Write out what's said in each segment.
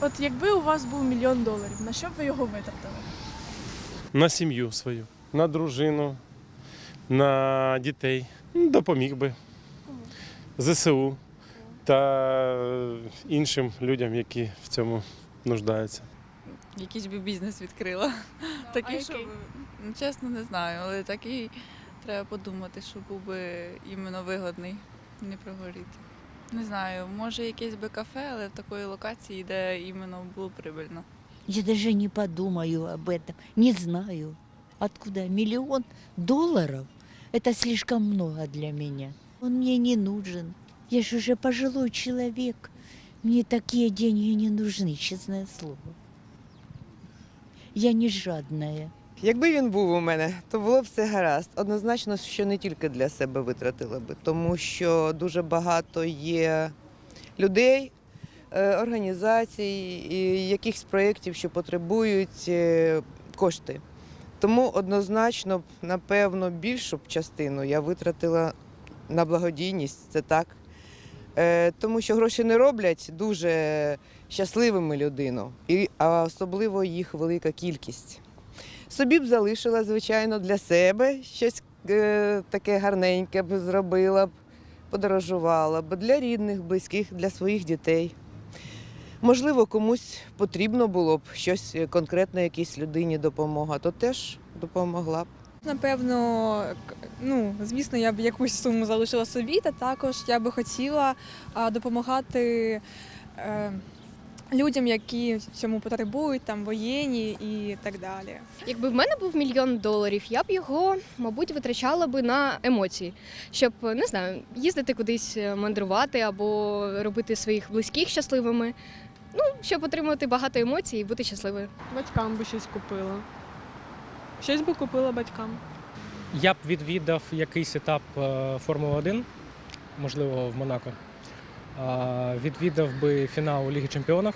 От якби у вас був мільйон доларів, на що б ви його витратили? на сім'ю свою, на дружину, на дітей. Ну, Допоміг би ЗСУ та іншим людям, які в цьому нуждаються. Якийсь би бізнес відкрила. Такий, що ну, чесно не знаю, але такий треба подумати, що був би іменно вигодний, не прогоріти. Не знаю, може якесь би кафе, але в такої локації, де іменно було прибильно. Я даже не подумаю об этом. Не знаю. Откуда? Миллион долларов? Это слишком много для меня. Он мне не нужен. Я же уже пожилой человек. Мне такие деньги не нужны, честное слово. Я не жадная. Якби він був у мене, то було б все гаразд. Однозначно, що не тільки для себе витратила би, тому що дуже багато є людей, е, організацій, якихось проєктів, що потребують е, кошти. Тому однозначно, напевно, більшу б частину я витратила на благодійність, це так. Е, Тому що гроші не роблять дуже щасливими людину, а особливо їх велика кількість. Собі б залишила, звичайно, для себе щось е, таке гарненьке б зробила б, подорожувала б для рідних, близьких, для своїх дітей. Можливо, комусь потрібно було б щось е, конкретно якійсь людині допомога, то теж допомогла б. Напевно, ну звісно, я б якусь суму залишила собі, та також я би хотіла допомагати е, людям, які цьому потребують, там воєнні і так далі. Якби в мене був мільйон доларів, я б його, мабуть, витрачала би на емоції, щоб не знаю, їздити кудись е, мандрувати або робити своїх близьких щасливими. Ну, щоб отримати багато емоцій і бути щасливою. Батькам би щось купила. Щось би купила батькам. Я б відвідав якийсь етап е, Формули 1, можливо, в Монако. Відвідав би фінал Ліги Чемпіонів.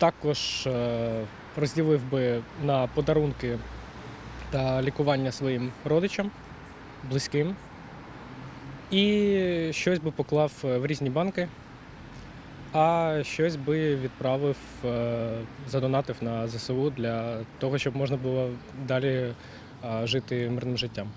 Також е, розділив би на подарунки та лікування своїм родичам, близьким. І щось би поклав е, в різні банки, а щось би відправив, е, задонатив на ЗСУ для того, щоб можна було далі жити мирним життям.